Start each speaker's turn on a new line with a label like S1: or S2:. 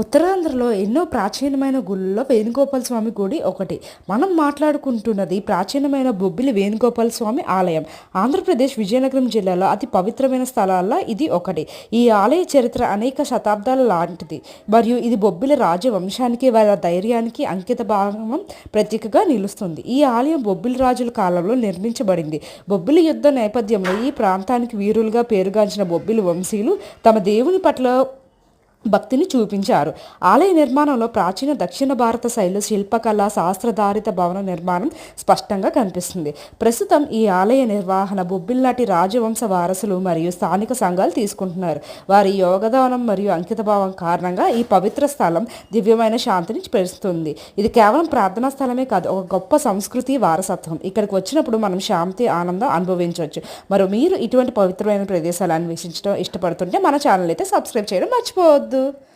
S1: ఉత్తరాంధ్రలో ఎన్నో ప్రాచీనమైన గుళ్ళలో వేణుగోపాల స్వామి గుడి ఒకటి. మనం మాట్లాడుకుంటున్నది ప్రాచీనమైన బొబ్బిలి వేణుగోపాల స్వామి ఆలయం. ఆంధ్రప్రదేశ్ విజయనగరం జిల్లాలో అతి పవిత్రమైన స్థలాల్లో ఇది ఒకటి. ఈ ఆలయ చరిత్ర అనేక శతాబ్దాల లాంటిది. మరియు ఇది బొబ్బిలి రాజవంశానికి వారి ధైర్యానికి అంకిత భావం ప్రతీకగా నిలుస్తుంది. ఈ ఆలయం బొబ్బిలి రాజుల కాలంలో నిర్మించబడింది. బొబ్బిలి యుద్ధ నేపథ్యంలో ఈ ప్రాంతానికి వీరులుగా పేరుగాంచిన బొబ్బిలి వంశీయులు తమ దేవుని పట్ల భక్తిని చూపించారు. ఆలయ నిర్మాణంలో ప్రాచీన దక్షిణ భారత శైలి శిల్పకళ శాస్త్రధారిత భవన నిర్మాణం స్పష్టంగా కనిపిస్తుంది. ప్రస్తుతం ఈ ఆలయ నిర్వహణ బొబ్బిల్లాంటి రాజవంశ వారసులు మరియు స్థానిక సంఘాలు తీసుకుంటున్నారు. వారి యోగదానం మరియు అంకితభావం కారణంగా ఈ పవిత్ర స్థలం దివ్యమైన శాంతిని పెరుస్తుంది ఇది కేవలం ప్రార్థనా స్థలమే కాదు ఒక గొప్ప సంస్కృతి వారసత్వం. ఇక్కడికి వచ్చినప్పుడు మనం శాంతి ఆనందం అనుభవించవచ్చు. మరి మీరు ఇటువంటి పవిత్రమైన ప్రదేశాలు అన్వేషించడం ఇష్టపడుతుంటే మన ఛానల్ అయితే సబ్స్క్రైబ్ చేయడం మర్చిపోవద్దు. tudo!